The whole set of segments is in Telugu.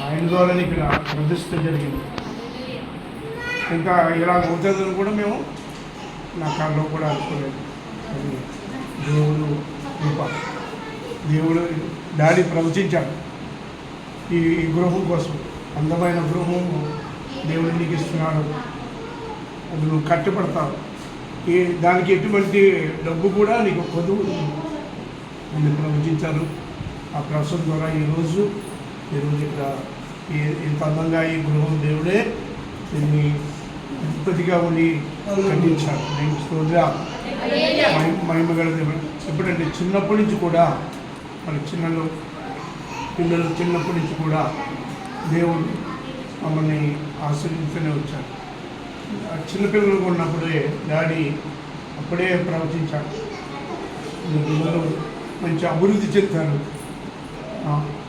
ఆయన ద్వారా ఇక్కడ ప్రతిష్ట జరిగింది. ఇంకా ఇలా అవుతుందని కూడా మేము నా కాళ్ళలో కూడా అనుకోలేదు అది దేవుడు కృప. దేవుడు డాడీ ప్రవచించాడు. ఈ ఈ గృహం కోసం అందమైన గృహం దేవుడు నీకు ఇస్తున్నాడు. అది నువ్వు కట్టుబడతావు. ఈ దానికి ఎటువంటి డబ్బు కూడా నీకు కొదువు అని ప్రవచించారు. ఆ ప్రవచనం ద్వారా ఈరోజు ఈరోజు ఇక్కడ ఈ- ఇంత అందంగా ఈ గృహం దేవుడే దీన్ని అధిపతిగా ఉండి కట్టించాడు నేను స్తోత్ర మహిమగల దేవుడు ఎప్పుడంటే చిన్నప్పటి నుంచి కూడా మన చిన్నలు పిల్లలు చిన్నప్పటి నుంచి కూడా దేవుడు మమ్మల్ని ఆశ్రయించనే వచ్చాడు ఆ చిన్నపిల్లలు ఉన్నప్పుడే డాడీ అప్పుడే ప్రవచించాడు పిల్లలు మంచి అభివృద్ధి చెందుతారు ఆ,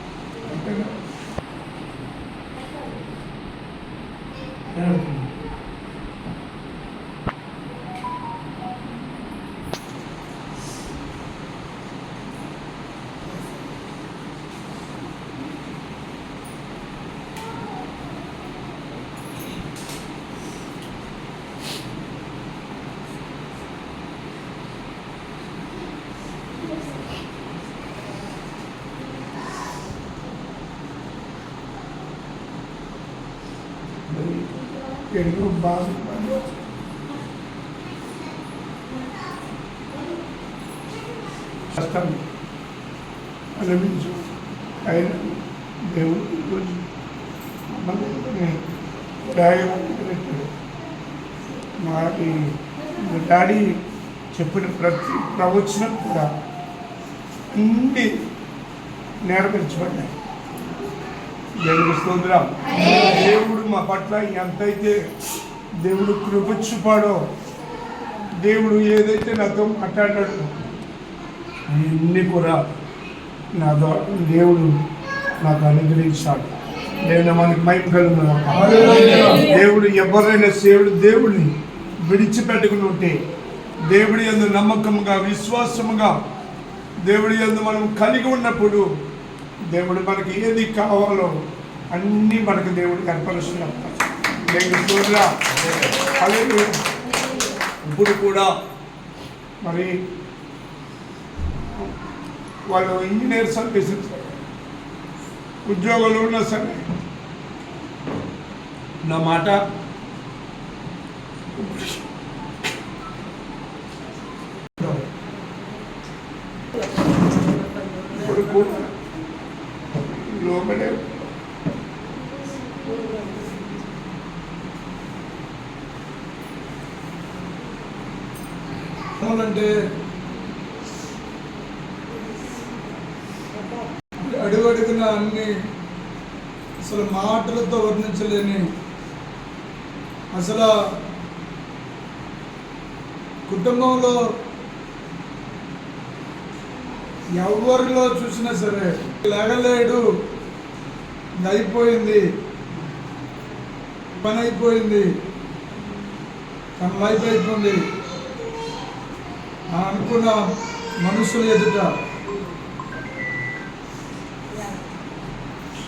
బాధపడి కష్టం అనుభవించు ఆయన దేవుడు ఈరోజు మమ్మల్ని డాడీ పెట్టాడు మా ఈ మా డాడీ చెప్పిన ప్రతి ప్రవచనం కూడా అన్ని నెరవేర్చబడ్డాయి. దేవుడు స్తోత్రం. దేవుడు మా పట్ల ఎంతైతే దేవుడు కృప దేవుడు ఏదైతే నాతో మాట్లాడాడు అన్నీ కూడా నా దేవుడు నాకు అనుగ్రహించాడు. నేను మనకి మైపు కలుగుతున్నాడు దేవుడు ఎవరైనా సేవుడు దేవుడిని విడిచిపెట్టుకుని ఉంటే దేవుడి యందు నమ్మకముగా విశ్వాసముగా దేవుడి యందు మనం కలిగి ఉన్నప్పుడు దేవుడు మనకి ఏది కావాలో అన్నీ మనకు దేవుడికి ఏర్పరుస్తున్నాడు ఇప్పుడు కూడా మరి వాళ్ళు ఇంజనీర్ సర్వీసెస్ ఉద్యోగాలు ఉన్నా సరే. నా మాట ఇప్పుడు కూడా లోపలే అంటే అడుగడుగున అన్ని అసలు మాటలతో వర్ణించలేని అసలు కుటుంబంలో ఎవరిలో చూసినా సరే లేగలేడు. అయిపోయింది. పని అయిపోయింది. తన లైఫ్ అయిపోయింది. అనుకున్న మనుషులు ఎదుట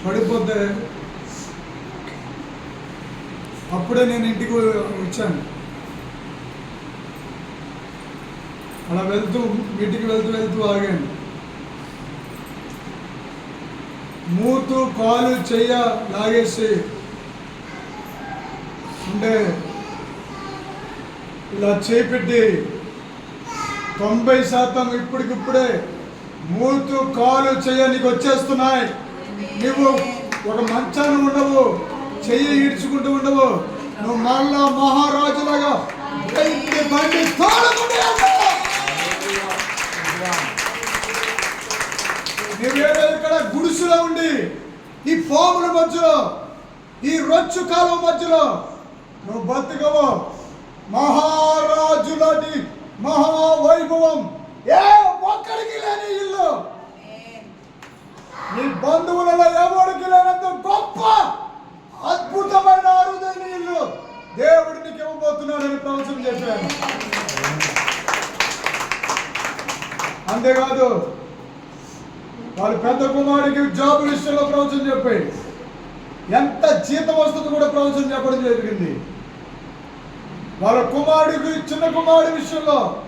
పడిపోతే అప్పుడే నేను ఇంటికి వచ్చాను. అలా వెళ్తూ ఇంటికి వెళ్తూ వెళ్తూ ఆగాను. మూతు కాలు చెయ్య లాగేసి ఉంటే ఇలా చేపెట్టి తొంభై శాతం ఇప్పటికిప్పుడే మూతు కాలు చెయ్య నీకు వచ్చేస్తున్నాయి. నువ్వు ఒక మంచాన ఉండవు. చెయ్యి ఈడ్చుకుంటూ ఉండవు. నువ్వు మళ్ళా మహారాజులాగా బండి నువ్వేదో ఇక్కడ గుడుసులో ఉండి ఈ పాముల మధ్యలో ఈ రొచ్చు కాలం మధ్యలో నువ్వు బతుకవు. మహారాజులాంటి మహావైభవం ఏ ఒక్కడికి లేని ఇల్లు. నీ బంధువులలో ఎవరికి లేనంత గొప్ప అద్భుతమైన అరుదైన ఇల్లు. దేవుడికి నీకు ఇవ్వబోతున్నాడని ప్రవచనం చెప్పాను. అంతేకాదు వాళ్ళ పెద్ద కుమారుడికి జాబ్ విషయంలో ప్రవచనం చెప్పాయి. ఎంత జీతం వస్తుందో కూడా ప్రవచనం చెప్పడం జరిగింది. వాళ్ళ కుమారుడికి చిన్న కుమారుడి విషయంలో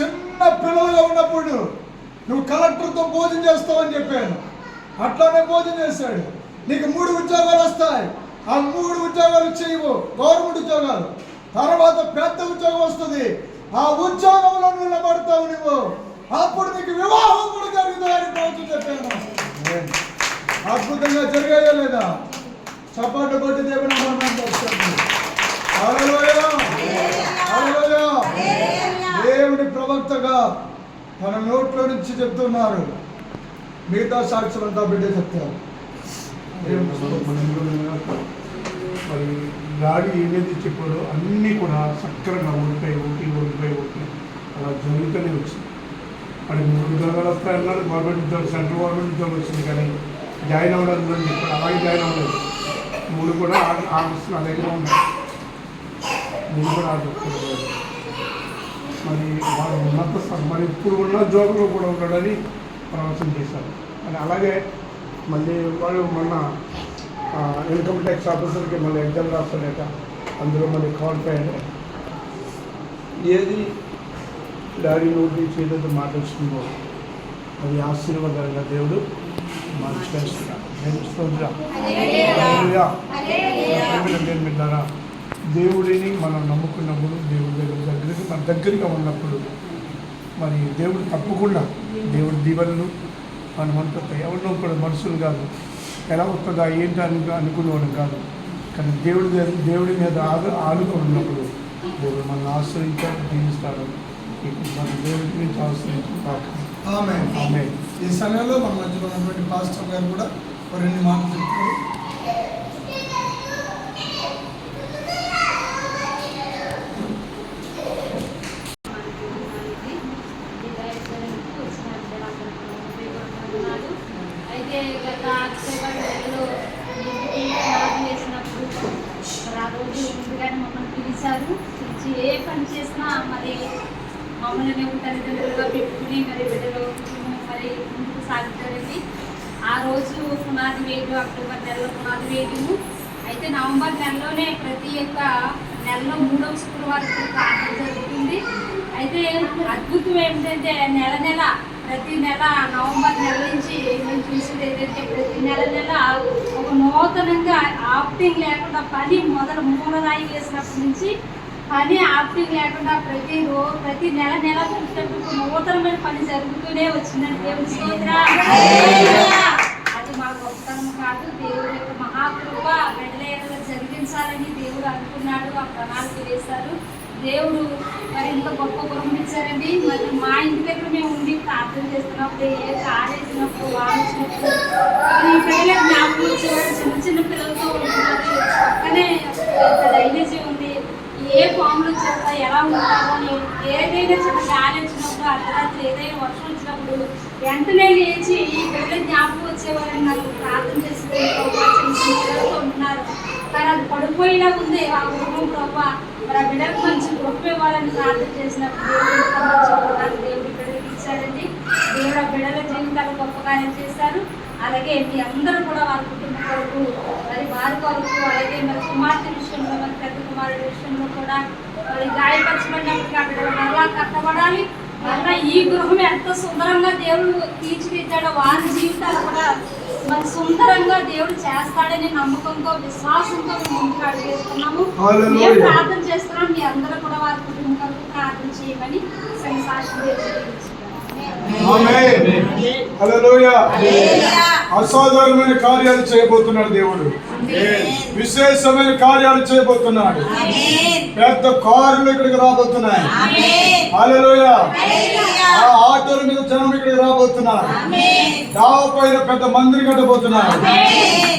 చిన్న పిల్లలుగా ఉన్నప్పుడు నువ్వు కలెక్టర్తో భోజనం చేస్తావని చెప్పాను. అట్లానే భోజనం చేశాడు. నీకు మూడు ఉద్యోగాలు వస్తాయి. ఆ మూడు ఉద్యోగాలు చేయవు. గవర్నమెంట్ ఉద్యోగాలు. తర్వాత పెద్ద ఉద్యోగం వస్తుంది. ఆ ఉద్యోగంలో నిలబడతావు నువ్వు. అప్పుడు నీకు వివాహం కూడా జరుగుతుందని ప్రభుత్వం చెప్పాను. అద్భుతంగా జరిగాయో లేదా? చప్పట్లు కొట్టి దేవుని దేవుని ప్రవక్తగా తన నోట్లో నుంచి చెప్తున్నారు. మిగతా సాక్షులంతా బిడ్డ చెప్తారు. మరి గాడి ఏదైతే చెప్పాడో అన్నీ కూడా సక్రంగా ఓడిపోయి ఓటి ఓడిపోయి ఓటి. అలా జరుగుతూనే వచ్చింది. మరి మూడు ఉద్యోగాలు వస్తాయి అన్నారు గవర్నమెంట్ ఉద్యోగం సెంట్రల్ గవర్నమెంట్ ఉద్యోగం వచ్చింది కానీ జాయిన్ అవ్వడం అని చెప్పాడు అలాగే జాయిన్ అవ్వలేదు. మూడు కూడా ఆ- ఆఫీస్ నా దగ్గర ఉన్నాయి. మూడు కూడా ఆ మరి వాళ్ళు ఉన్నత మరి ఇప్పుడు ఉన్న ఉద్యోగంలో కూడా ఉన్నాడని ప్రవచనం చేశారు. మరి అలాగే మళ్ళీ వాళ్ళు మొన్న ఇన్కమ్ ట్యాక్స్ ఆఫీసర్కి మళ్ళీ ఎగ్జామ్ రాస్తాడట అందులో మళ్ళీ క్వాలిఫై అయ్యాడు ఏది డాడీ నోటి చేతితో మాట వచ్చిందో అది ఆశీర్వాదంగా దేవుడు మాకు చేస్తున్నాడు దేవుడిని మనం నమ్ముకున్నప్పుడు దేవుడి దగ్గర దగ్గరికి మన దగ్గరగా ఉన్నప్పుడు మరి దేవుడు తప్పకుండా దేవుడి దీవెనలు మన మనతో ఎవరినో కూడా మనుషులు కాదు. ఎలా వస్తుందా ఏంటి అని అనుకునేవాడు కాదు. కానీ దేవుడి దేవుడి మీద ఆదు ఆనుకొని ఉన్నప్పుడు దేవుడు మనల్ని ఆశ్రయించాడు జీవిస్తాడు మన దేవుడి గురించి ఆశ్రయించాడు. ఈ సమయంలో మన మధ్యలో ఉన్నటువంటి పాస్టర్ గారు కూడా రెండు మాటలు చెప్తారు అయితే గత అక్టోబర్ నెలలో ఇంటికి ప్రారంభం చేసినప్పుడు మరి ఆ రోజు ముందుగానే మమ్మల్ని పిలిచారు పిలిచి ఏ పని చేసినా మరి మమ్మల్ని మేము తల్లిదండ్రులుగా పెట్టుకుని మరి బిడ్డలు మరి ముందుకు సాగుతారండి ఆ రోజు పునాది వేయడం అక్టోబర్ నెలలో పునాది వేయడము అయితే నవంబర్ నెలలోనే ప్రతి ఒక్క నెలలో మూడవ శుక్రవారం ప్రార్థన జరుగుతుంది అయితే అద్భుతం ఏంటంటే నెల నెల ప్రతి నెల నవంబర్ నెల నుంచి మేము చూసేది ఏంటంటే ప్రతి నెల నెల ఒక నూతనంగా ఆప్టింగ్ లేకుండా పని మొదలు మూలరాయి వేసినప్పటి నుంచి పని ఆప్టింగ్ లేకుండా ప్రతి రో ప్రతి నెల నెల చూసినప్పుడు నూతనమైన పని జరుగుతూనే వచ్చిందని దేవుని స్తోత్రం. అది మా గొప్పతనం కాదు దేవుడు యొక్క మహాకృప వెళ్ళేలా జరిగించాలని దేవుడు అనుకున్నాడు ఆ ప్రణాళిక వేశారు దేవుడు మరి ఇంత గొప్ప గృహం ఇచ్చారండి. మరి మా ఇంటి దగ్గర మేము ఉండి ప్రార్థన చేస్తున్నప్పుడు ఏ కాలేసినప్పుడు వచ్చినప్పుడు ఈ పిల్లలకు జ్ఞాపకం వచ్చేవారు. చిన్న చిన్న పిల్లలతో ఉంటున్నారు. పక్కనే డ్రైనేజీ ఉంది. ఏ పాములు వచ్చేస్తా ఎలా ఉంటారో అని ఏదైనా చిన్న గాలి వచ్చినప్పుడు అర్ధరాత్రి ఏదైనా వర్షం వచ్చినప్పుడు వెంటనే లేచి ఈ పిల్లల జ్ఞాపకం వచ్చేవారని నాకు ప్రార్థన చేసి పిల్లలతో ఉంటున్నారు. కానీ అది పడిపోయేలా ఉంది. ఆ గృహం ప్రభావ మరి ఆ బిడ్డకు మంచి గృహం ఇవ్వాలని ప్రార్థన చేసినప్పుడు దేవుడు ఇంత ఇచ్చారండి దేవుడు ఆ బిడ్డల జీవితాలు గొప్పగానే చేశారు. అలాగే మీ అందరూ కూడా వారి కుటుంబ కొరకు మరి వారి కొరకు అలాగే మరి కుమార్తె విషయంలో మరి పెద్ద కుమారుడి విషయంలో కూడా మరి గాయపరచబడినప్పుడు అక్కడ మరలా కట్టబడాలి. మరలా ఈ గృహం ఎంత సుందరంగా దేవుడు తీర్చిదిద్దాడో వారి జీవితాలు కూడా మరి సుందరంగా దేవుడు చేస్తాడని నమ్మకంతో విశ్వాసంతో మేము ముందుకు అడుగేస్తున్నాము. మేము ప్రార్థన చేస్తున్నాం మీ అందరూ కూడా వారి కుటుంబం కొరకు ప్రార్థన చేయమని. హల్లెలూయా. అసాధారణమైన కార్యాలు చేయబోతున్నాడు దేవుడు. విశేషమైన కార్యాలు చేయబోతున్నాడు. పెద్ద కారులు ఇక్కడికి రాబోతున్నాయి. హల్లెలూయా. ఆ ఆటోల మీద జనం ఇక్కడికి రాబోతున్నారు. డావ పైన పెద్ద మందిరి కట్టబోతున్నారు.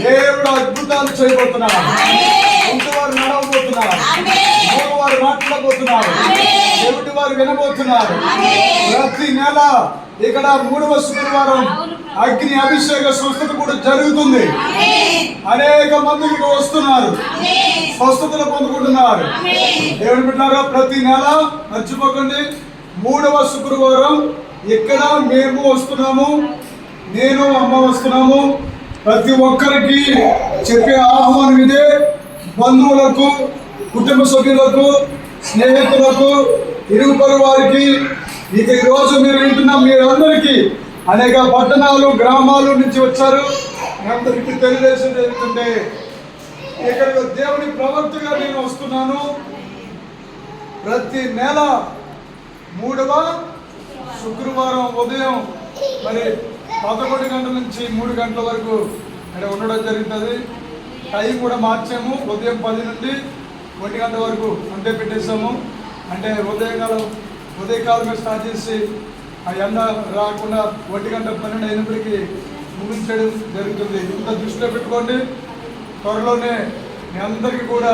దేవుడు అద్భుతాలు చేయబోతున్నారు. వారు నడవబోతున్నారు. వారు మాట్లాడబోతున్నారు దేవుడి వారు వినబోతున్నారు. ప్రతి నెల ఇక్కడ మూడవ శుక్రవారం అగ్ని అభిషేక స్వస్థత కూడా జరుగుతుంది. అనేక మంది ఇక్కడ వస్తున్నారు. స్వస్థతలు పొందుకుంటున్నారు. దేవుని బిడ్డారా ప్రతి నెల మర్చిపోకండి. మూడవ శుక్రవారం ఇక్కడ మేము వస్తున్నాము. నేను అమ్మ వస్తున్నాము. ప్రతి ఒక్కరికి చెప్పే ఆహ్వానం ఇదే. బంధువులకు కుటుంబ సభ్యులకు స్నేహితులకు ఇరుగు పొరుగు వారికి ఇక ఈరోజు మీరు వింటున్న మీరందరికీ అనేక పట్టణాలు గ్రామాలు నుంచి వచ్చారు. అందరికీ తెలియజేసి జరుగుతుంటే ఇక్కడ దేవుని ప్రవక్తగా నేను వస్తున్నాను. ప్రతి నెల మూడవ శుక్రవారం ఉదయం మరి పదకొండు గంటల నుంచి మూడు గంటల వరకు ఇక్కడ ఉండడం జరుగుతుంది. టైం కూడా మార్చాము ఉదయం పది నుండి ఒంటి గంట వరకు అంతే పెట్టేసాము అంటే ఉదయకాలం ఉదయకాలమే స్టార్ట్ చేసి ఆ ఎండ రాకుండా ఒంటి గంట పన్నెండు అయినప్పటికీ ముగించడం జరుగుతుంది. ఇంత దృష్టిలో పెట్టుకోండి. త్వరలోనే మీ అందరికీ కూడా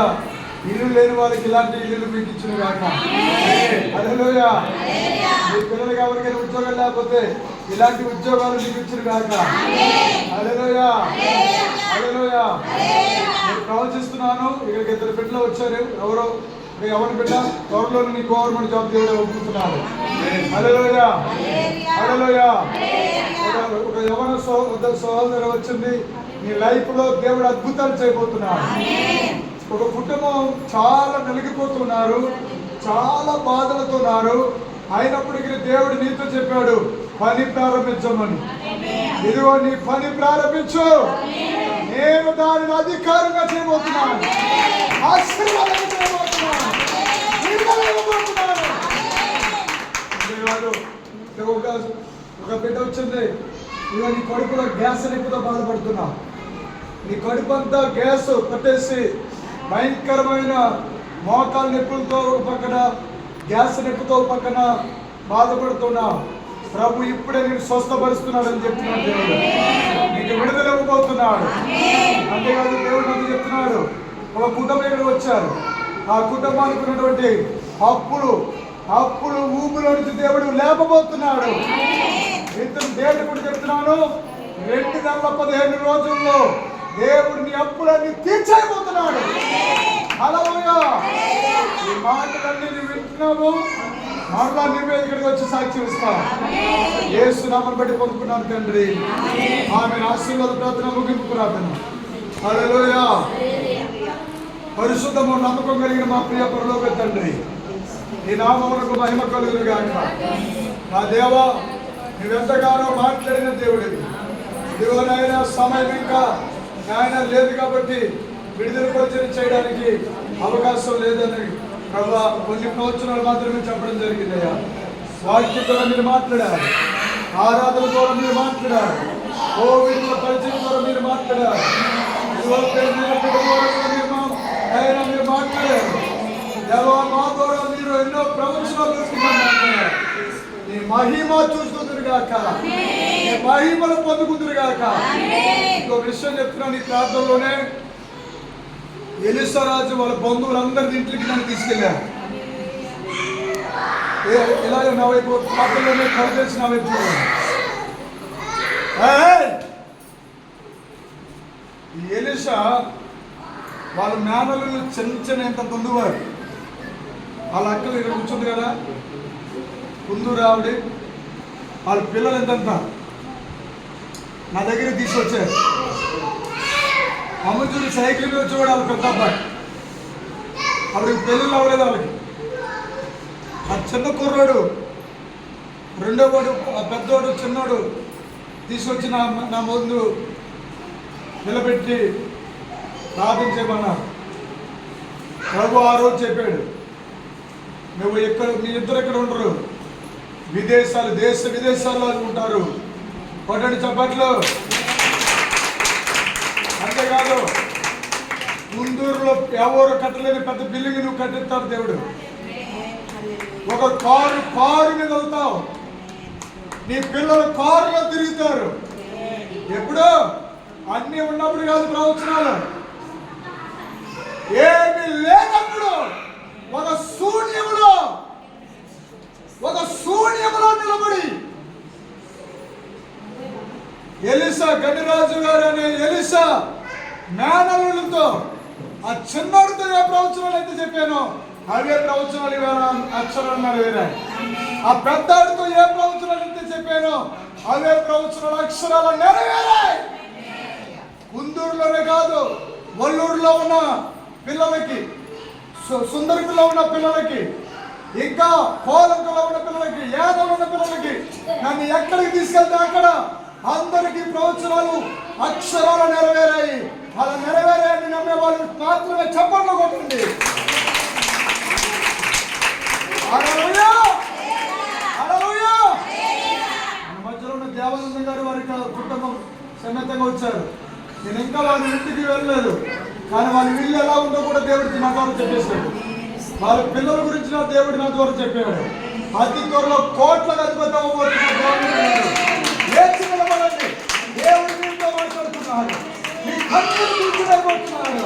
ఇల్లు లేని వాళ్ళకి ఇలాంటి ఇల్లు మీకు ఇచ్చిన కాక అదేలోయ మీ పిల్లలకి ఎవరికైనా ఉద్యోగం లేకపోతే ఇలాంటి ఉద్యోగాలు మీకు ఇచ్చిన కాక అదేలోయ అదేలోయ నేను ప్రవచిస్తున్నాను. ఇక్కడికి ఇద్దరు బిడ్డలు వచ్చారు. ఎవరో ఎవరి బిడ్డ? త్వరలో నీ గవర్నమెంట్ జాబ్ అదేలోయ అదేలోయ ఒక ఒక యవన సహోదర సహోదరు వచ్చింది. నీ లైఫ్లో దేవుడు అద్భుతాలు చేయబోతున్నాడు ఒక కుటుంబం చాలా నలిగిపోతున్నారు చాలా బాధలతో ఉన్నారు. అయినప్పటికీ దేవుడు నీతో చెప్పాడు పని ప్రారంభించమని. ఇదిగో నీ పని ప్రారంభించు. నేను దానిని అధికారంగా చేయబోతున్నాను. ఒక ఒక బిడ్డ వచ్చింది. ఇదిగో నీ కడుపులో గ్యాస్ నిప్పుతో బాధపడుతున్నావు. నీ కడుపు అంతా గ్యాస్ కట్టేసి భయంకరమైన మోకాలు నొప్పులతో పక్కన గ్యాస్ నొప్పితో పక్కన బాధపడుతున్నావు ప్రభు ఇప్పుడే నేను స్వస్థపరుస్తున్నాడు అని చెప్తున్నాడు దేవుడు. నీకు విడుదల ఇవ్వబోతున్నాడు. అంతేకాదు దేవుడు నాకు చెప్తున్నాడు. ఒక కుటుంబం ఇక్కడ వచ్చారు. ఆ కుటుంబానికి ఉన్నటువంటి అప్పులు అప్పులు ఊపిలో నుంచి దేవుడు లేపబోతున్నాడు. ఇతను దేవుడు కూడా చెప్తున్నాను రెండు నెలల పదిహేను రోజుల్లో దేవుడు నీ అప్పులన్నీ తీర్చైపోతున్నాడు హల్లెలూయా. ఈ మాటలన్నీ నువ్వు వింటున్నావు. మరలా నువ్వే ఇక్కడికి వచ్చి సాక్షి ఇస్తావు. యేసు నామం బట్టి పొందుకున్నాను తండ్రి. ఆమె ఆశీర్వాద ప్రార్థన ముగింపు ప్రార్థన. హల్లెలూయా. పరిశుద్ధము నమ్మకం కలిగిన మా ప్రియ పరలోక తండ్రి. ఈ నామములకు మహిమ కలుగును గాక నా దేవా నువ్వెంతగానో మాట్లాడిన దేవుడివి. ఇదిగో నాయన సమయం ఇంకా నాయన లేదు కాబట్టి విడుదల పరిచయం చేయడానికి అవకాశం లేదని ప్రభా కొన్ని ప్రవచనాలు మాత్రమే చెప్పడం జరిగిందయ్యా వాక్యం ద్వారా మీరు మాట్లాడారు. ఆరాధన ద్వారా మీరు మాట్లాడారు. కోవిడ్ పరిచయం ద్వారా మీరు మాట్లాడారు. ఇదిగో మీరు మాట్లాడారు. దేవా మా ద్వారా మీరు ఎన్నో ప్రవచనాలు మాట్లాడారు నీ మహిమ చూస్తూ నీ మహిమను పొందుకుందిగాక ఇంకో విషయం చెప్తున్నాను ఈ ప్రాంతంలోనే ఎలిసరాజు వాళ్ళ బంధువులందరి ఇంటికి నన్ను తీసుకెళ్ళారు ఇలాగే నా వైపు ప్రాంతంలోనే కలిసి నా వైపు ఎలిషా వాళ్ళ మేనలు చిన్న చిన్న ఎంత తుందువారు వాళ్ళ అక్కలు ఇక్కడ కూర్చుంది కదా. కుందూరు ఆవిడ వాళ్ళ పిల్లలు ఎంతంత? నా దగ్గర తీసుకొచ్చారు అమ్ముతుడు సైకిల్ మీద వచ్చేవాడు వాళ్ళ పెద్ద అబ్బాయి. వాళ్ళకి పెళ్ళిళ్ళు అవ్వలేదు వాళ్ళకి. ఆ చిన్న కుర్రాడు రెండో వాడు ఆ పెద్దోడు చిన్నోడు తీసుకొచ్చి నా నా ముందు నిలబెట్టి ప్రార్థించేమన్నారు ప్రభు ఆ రోజు చెప్పాడు నువ్వు ఎక్కడ మీ ఇద్దరు ఎక్కడ ఉండరు? విదేశాలు దేశ విదేశాల్లో ఉంటారు. కొట్టండి చప్పట్లు. అంతేకాదు ముందూరులో ఎవరు కట్టలేని పెద్ద బిల్డింగ్ నువ్వు కట్టిస్తాడు దేవుడు. ఒక కారు కారు మీద వెళ్తావు. నీ పిల్లలు కారులో తిరుగుతారు. ఎప్పుడు? అన్ని ఉన్నప్పుడు కాదు ప్రవచనాలు. ఏమి లేనప్పుడు ఒక శూన్యంలో ఒక శూన్యములో నిలబడి. ఎలిసా గడిరాజు గారు అనే ఎలిసా మేనలులతో ఆ చిన్నోడితో ఏ ప్రవచనాలు అయితే చెప్పానో అవే ప్రవచనాలు ఇవాళ అక్షరాలు వేరే ఆ పెద్దాడితో ఏ ప్రవచనాలు అయితే చెప్పానో అవే ప్రవచనాలు అక్షరాలు నెరవేరాయి కుందూరులోనే కాదు వల్లూరులో ఉన్న పిల్లలకి సు- ఉన్న పిల్లలకి ఇంకా కోలంకలో ఉన్న పిల్లలకి ఏదో ఉన్న పిల్లలకి నన్ను ఎక్కడికి తీసుకెళ్తే అక్కడ అందరికీ ప్రవచనాలు అక్షరాలు నెరవేరాయి. అలా నెరవేరాయని నమ్మే వాళ్ళు మాత్రమే చప్పట్లు కొట్టండి. మధ్యలో ఉన్న దేవానంద గారు వారి కుటుంబం సన్నద్ధంగా వచ్చారు. నేను ఇంకా వాళ్ళ ఇంటికి వెళ్ళలేదు. కానీ వాళ్ళ ఇల్లు ఎలా ఉందో కూడా దేవుడికి నా ద్వారా చెప్పేశాడు. వాళ్ళ పిల్లల గురించి నా దేవుడు నా ద్వారా చెప్పాడు. అతి త్వరలో కోట్ల అధిపతి అవ్వబోతున్న దేవుడు ఉన్నాడు. లేచి నిలబడండి. దేవుడు మీతో మాట్లాడుతున్నాడు. మీ కన్నులు తీర్చలేకపోతున్నాడు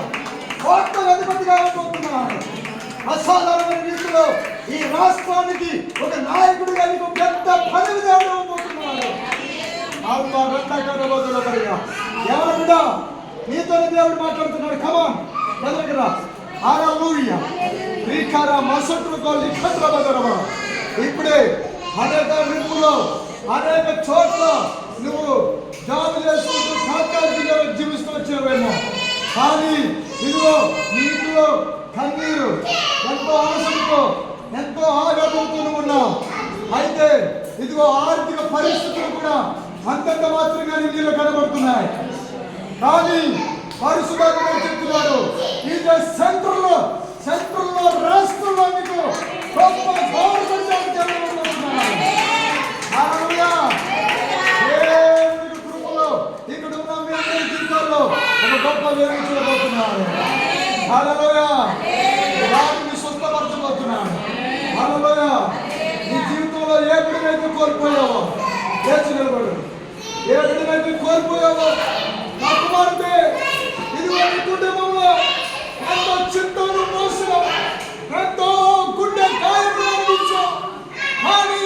కోట్ల అధిపతిగా అవ్వబోతున్నాడు అసాధారణమైన రీతిలో ఈ రాష్ట్రానికి ఒక నాయకుడిగా నీకు పెద్ద పదవి దేవుడు అవ్వబోతున్నాడు. ఆత్మ రెండకరబోతుల పరిగా ఎవరు బిడ్డ నీతోనే దేవుడు మాట్లాడుతున్నాడు. కమాన్ ఎదురుకురా హల్లెలూయా శ్రీకార మసట్రుకో బదరవ ఇప్పుడే అనేక రిపులో అనేక చోట్ల నువ్వు జాబ్ చేసుకుంటూ తాత్కాలికంగా జీవిస్తూ వచ్చావేమో. కానీ ఇదిగో నీ ఇంట్లో కన్నీరు ఎంతో ఆశతో ఎంతో ఆగబోతూ ఉన్నావు. అయితే ఇదిగో ఆర్థిక పరిస్థితులు కూడా అంతంత మాత్రంగా నీళ్ళు కనబడుతున్నాయి. కానీ పరిశుభ్రంగా చెప్తున్నారు. ఇది సెంట్రల్లో సెంట్రల్లో రాష్ట్రంలో మీకు గొప్ప గవర్నమెంట్ కృపలో ఇక్కడ ఉన్న మీ అందరి జీవితాల్లో ఒక గొప్ప వేరు చూడబోతున్నాడు హల్లెలూయా వారిని స్వస్థపరచబోతున్నాడు హల్లెలూయా నీ జీవితంలో ఏ బిడ్డనైతే కోల్పోయావో లేచి నిలబడు. ఏ బిడ్డనైతే కోల్పోయావో నా కుమార్తె కుటుంబంలో ఎంతో చిత్తం మోసం ఎంతో గుండె గాయములు అనిపించావు కానీ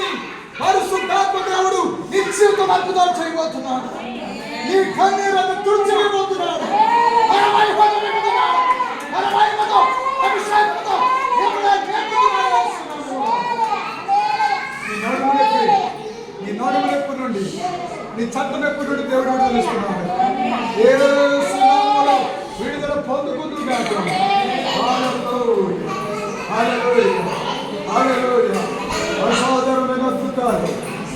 పరిశుద్ధాత్మ దేవుడు నీ జీవితం అద్భుతాలు చేయబోతున్నాడు నీ కన్నీరನ್ನು తుడిచివేయబోతున్నాడు మన మహిమతో నింపుతున్నాడు. మన మహిమతో, అభిషేకంతో దేవుడే నింపుతున్నాడు నీ నడుము నొప్పి, నీ నడుము నొప్పి నుండి నీ చట్ట నొప్పి నుండి దేవుడు విడుదలిస్తున్నాడు ఏ సునామలో విడుదల పొందుకుందు కాక హల్లెలూయా హల్లెలూయా హల్లెలూయా అసాధారణమైన అద్భుతాలు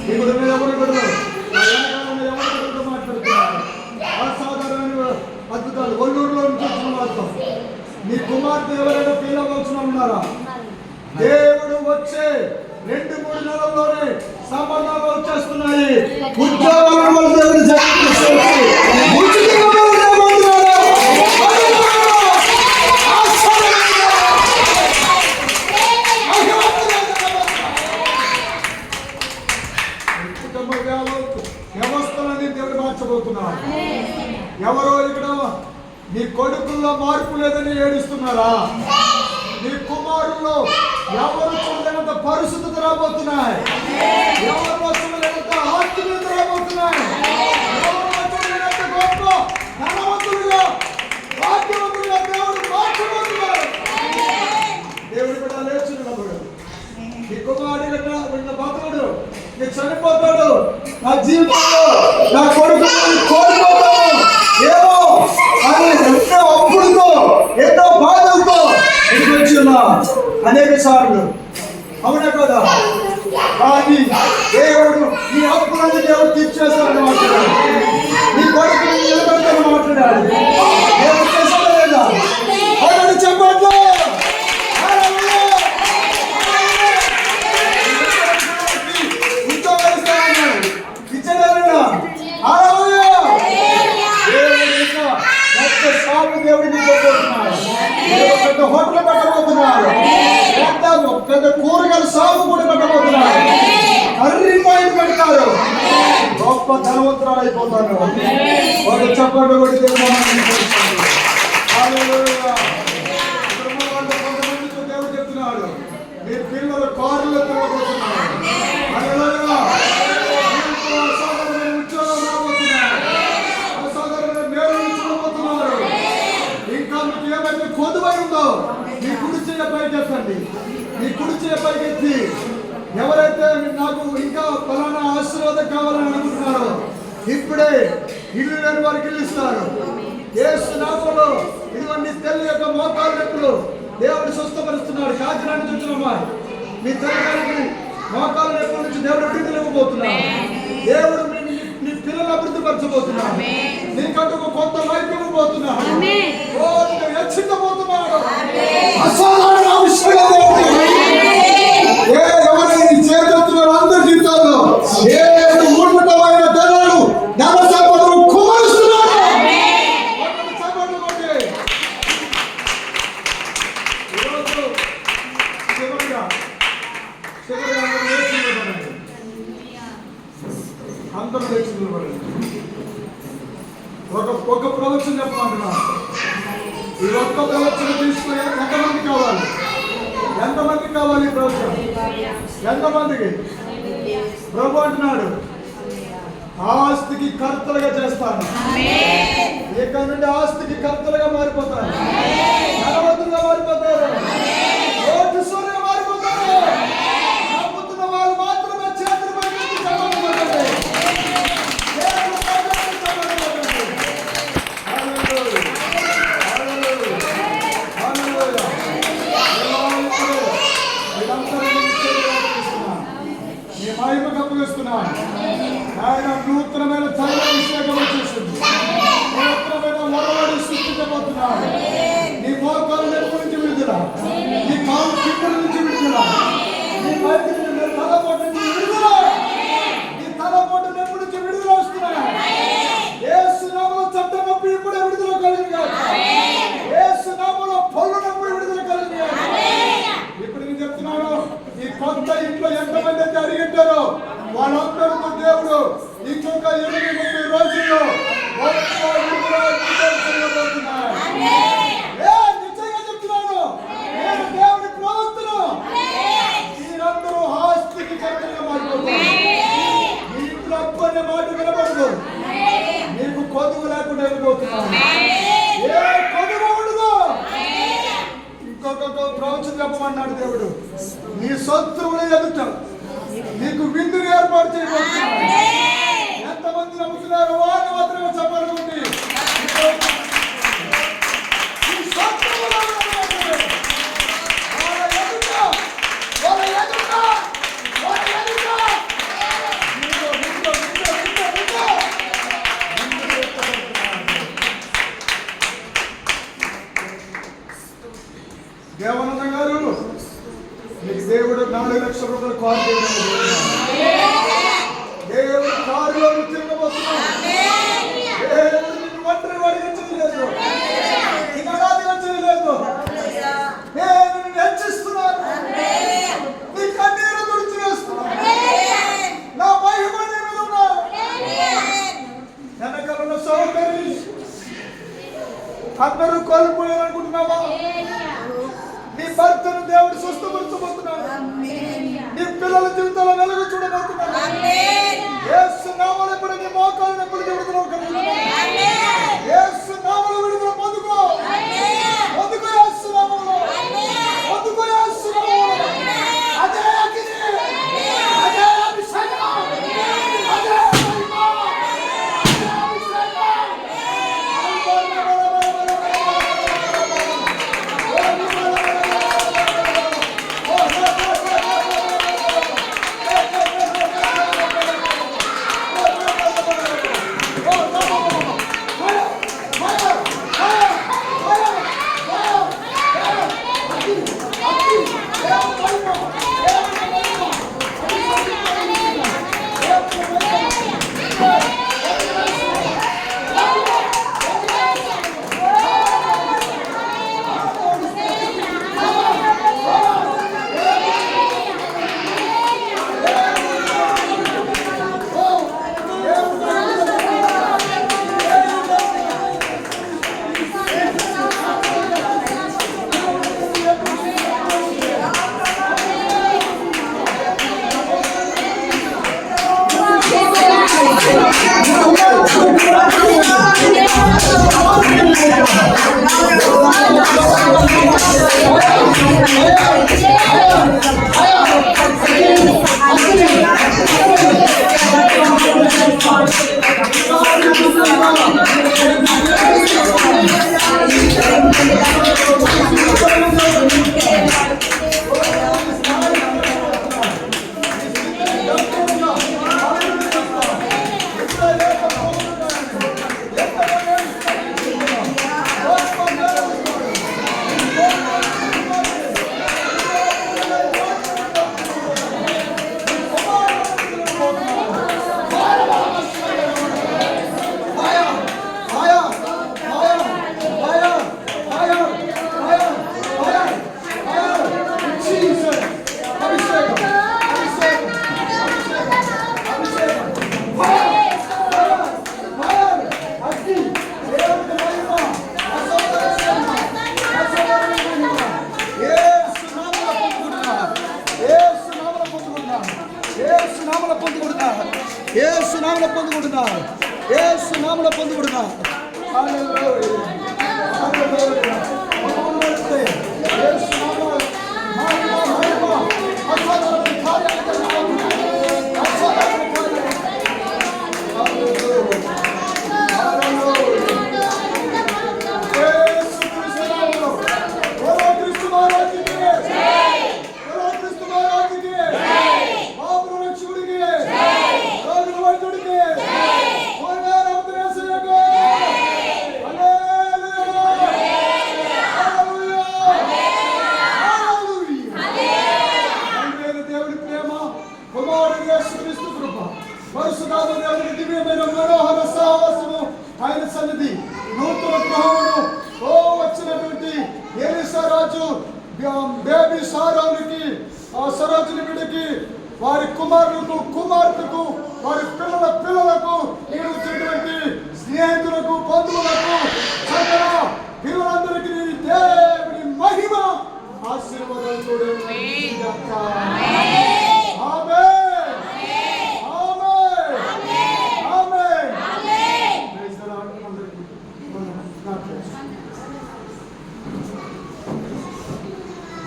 ఇప్పుడు మీద ఎవరు కూడా ఎవరు కూడా మాట్లాడుతున్నారు అసాధారణమైన అద్భుతాలు ఒల్లూరులో నుంచి వచ్చిన మాత్రం నీ కుమార్తె ఎవరైనా ఫీల్ అవ్వాల్సిన ఉన్నారా దేవుడు వచ్చే రెండు మూడు నెలల్లోనే సంబంధాలు వచ్చేస్తున్నాయి అనేక అవునా కదా? కానీ దేవుడు ఈ అప్పులను దేవుడు తీర్చేశాడు మాట్లాడాడు. నీ కొడుకు నిలబెడతాను మాట్లాడాడు. దేవుడు చేశాడు లేదా అవునని చెప్పట్లు దేవుడిని పెట్టబోతున్నాడు దేవుడు పెద్ద హోటల్ పెట్టబోతున్నాడు. పెద్ద కూరగాయల షాపు కూడా పెట్టబోతున్నాడు. కర్రీ పాయింట్ పెడతారు. గొప్ప ధనవంతురాలు అయిపోతాను ఒక చెప్పండి వాళ్ళు కొంతమందితో దేవుడు చెప్తున్నాడు. మీ పిల్లలు కారులో తిరగబోతున్నారు. 박수 하러 ఇంకొక ప్రవచనం చెప్పమన్నాడు దేవుడు. నీ శత్రువుని ఎదుట నీకు విందుని ఏర్పాటు చేయబోతున్నాడు.